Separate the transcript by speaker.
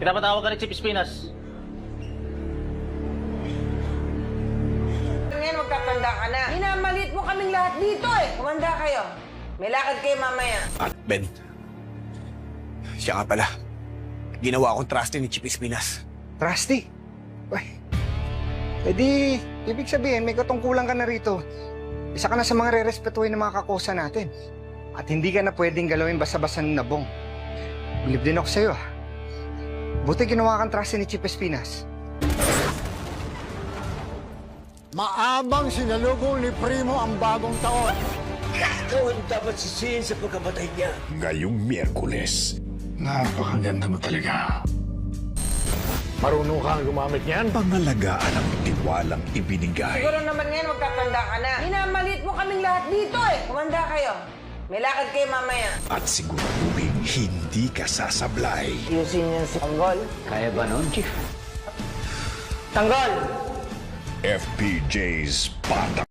Speaker 1: Pinapatawag ka ni Chief Espinas.
Speaker 2: Ngayon, magtatanda ka na. Minamalit mo kaming lahat dito eh. Kumanda kayo. May lakad kayo mamaya.
Speaker 3: At Ben, siya nga pala. Ginawa akong trusty ni Chief Espinas.
Speaker 4: Trusty? Ay, edi, ibig sabihin, may katungkulan ka na rito. Isa ka na sa mga re-respetuhin ng mga kakusa natin. At hindi ka na pwedeng galawin basta-basta ng nabong. Bilib din ako sa'yo, ah. Buti ginawa kang trusty ni Chief Espinas.
Speaker 5: Maabang sinalubong ni Primo ang bagong taon.
Speaker 6: Ikaw ang dapat sisihin sa pagkamatay niya.
Speaker 7: Ngayong Miyerkules.
Speaker 5: Napakaganda mo talaga. Marunong kang gumamit niyan?
Speaker 7: Pangalagaan ang tiwalang ibinigay.
Speaker 2: Siguro naman ngayon, magtatanda ka na. Minamalit mo kaming lahat dito eh. Kumanda kayo. May lakad kayo mamaya.
Speaker 7: At siguraduhin hindi ka sasablay.
Speaker 2: Yusin niyo si Tanggol.
Speaker 1: Kaya ba nun, Chief?
Speaker 2: Tanggol!
Speaker 7: FPJ's Patak.